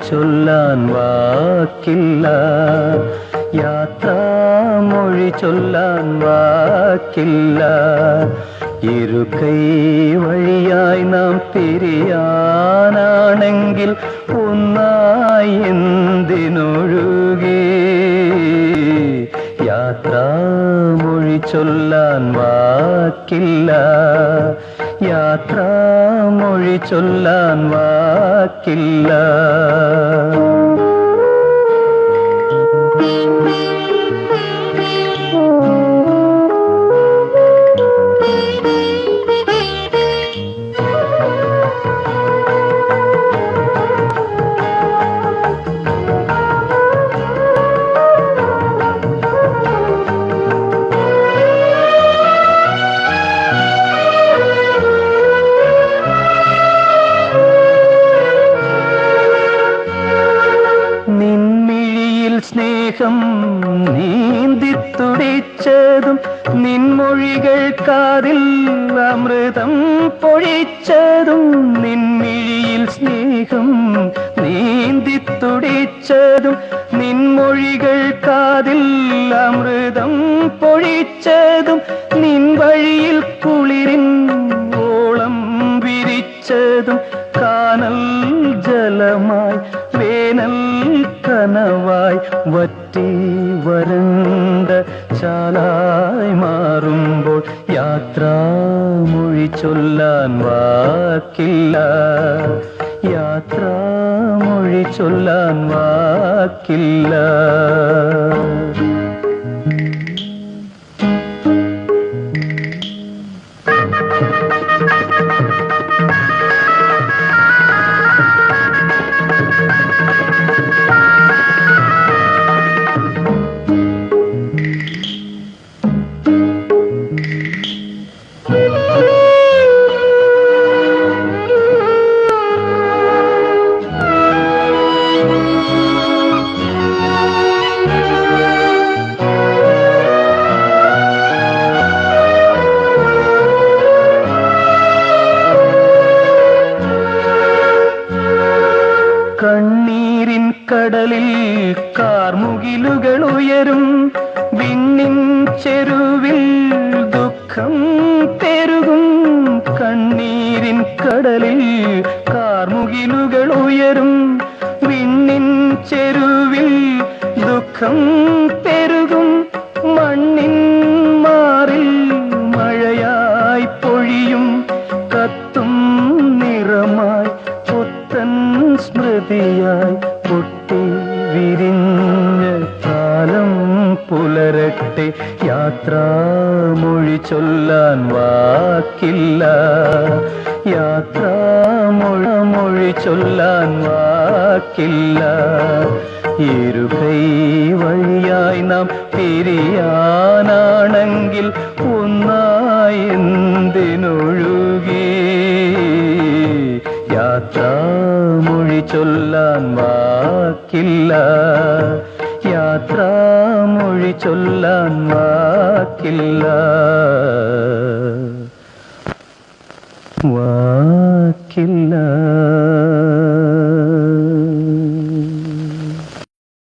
சொல்லான் வாக்கில்லா. யாத்ரா மொழி சொல்லான் வாக்கில்லா. இரு கை வழியாய் நாம் பிரியானாണെങ്കിൽ യാത്രാമൊഴി ചൊല്ലാൻ വാക്കില്ല. യാത്രാമൊഴി ചൊല്ലാൻ വാക്കില്ല. സ്നേഹം നീന്തിത്തുടിച്ചതും നിൻമൊഴികൾ കാതിൽ അമൃതം പൊഴിച്ചതും നിൻമിഴിയിൽ സ്നേഹം നീന്തിത്തുടിച്ചതും നിൻമൊഴികൾ കാതിൽ അമൃതം പൊഴിച്ചതും നിൻ വഴിയിൽ കുളിരിൻ ഓളം വിരിച്ചതും കാനൽ ജലമായി വേനൽ കനവായി വറ്റി വരണ്ട ചാലായി മാറുമ്പോൾ യാത്രാമൊഴി ചൊല്ലാൻ വാക്കില്ല. യാത്രാമൊഴി ചൊല്ലാൻ വാക്കില്ല. കടലിൽ കാർമുകിലുകൾ ഉയരും. വിണ്ണിൻ ചെരുവിൽ ദുഃഖം പെരുകും കണ്ണീരിൻ കടലിൽ കാർമുകിലുകൾ ഉയരും. വിണ്ണിൻ ചെരുവിൽ ദുഃഖം പെരുകും മണ്ണിൻ മാറിൽ മഴയായി പൊഴിയും. കത്തും നിറമായി പുത്തൻ സ്മൃതിയായി യാത്രാമൊഴി ചൊല്ലാൻ വാക്കില്ല. യാത്രാമൊഴ മൊഴി ചൊല്ലാൻ വാക്കില്ല. ഇരുകൈ വഴിയായി നാം പിരിയാനാണെങ്കിൽ ഒന്നായി എന്തിനൊഴുകി? യാത്രാമൊഴി ചൊല്ലാൻ വാക്കില്ല. യാത്രാമൊഴി ചൊല്ലാൻ വാക്കില്ല. വാക്കില്ല.